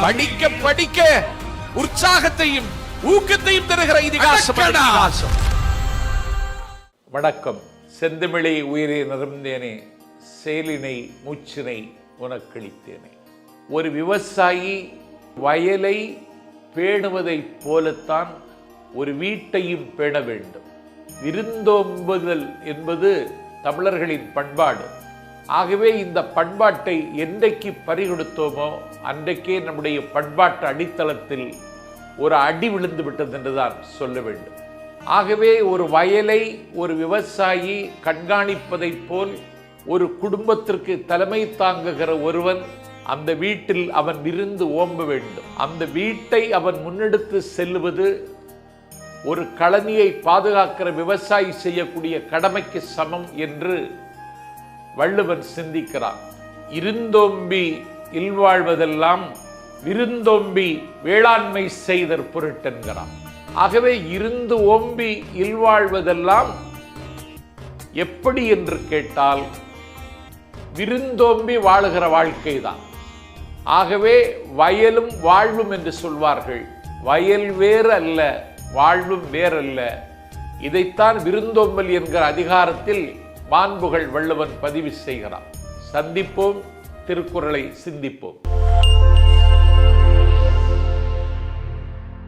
படிக்க படிக்க உற்சாகத்தையும் ஊக்கத்தையும் தருகிற இதிகாசம் வணக்கம். செந்தமிழை உயிரை நிறந்தேனே செயலினை மூச்சினை உனக்களித்தேனே ஒரு விவசாயி வயலை பேணுவதைப் போலத்தான் ஒரு வீட்டையும் பேண வேண்டும். விருந்தோம்புதல் என்பது தமிழர்களின் பண்பாடு. ஆகவே இந்த பண்பாட்டை என்றைக்கு பறிகொடுத்தோமோ அன்றைக்கே நம்முடைய பண்பாட்டு அடித்தளத்தில் ஒரு அடி விழுந்து விட்டது என்றுதான் சொல்ல வேண்டும். ஆகவே ஒரு வயலை ஒரு விவசாயி கண்காணிப்பதைப் போல் ஒரு குடும்பத்திற்கு தலைமை தாங்குகிற ஒருவன் அந்த வீட்டில் அவன் இருந்து ஓம்ப வேண்டும். அந்த வீட்டை அவன் முன்னெடுத்து செல்வது ஒரு களனியை பாதுகாக்கிற விவசாயி செய்யக்கூடிய கடமைக்கு சமம் என்று வள்ளுவன் சிந்திக்கிறான் இருந்தோம்பி இல்வாழ்வதெல்லாம் விருந்தோம்பி வேளாண்மை செய்தற் பொருட்டென்கிறான் ஆகவே இருந்து ஓம்பி இல்வாழ்வதெல்லாம் எப்படி என்று கேட்டால் விருந்தோம்பி வாழுகிற வாழ்க்கைதான் ஆகவே வயலும் வாழ்வும் என்று சொல்வார்கள். வயல் வேறு அல்ல வாழ்வும் வேறல்ல. இதைத்தான் விருந்தோம்பல் என்கிற அதிகாரத்தில் மாண்புகள் வள்ளுவன் பதிவு செய்கிறான் சந்திப்போம் திருக்குறளை சிந்திப்போம்.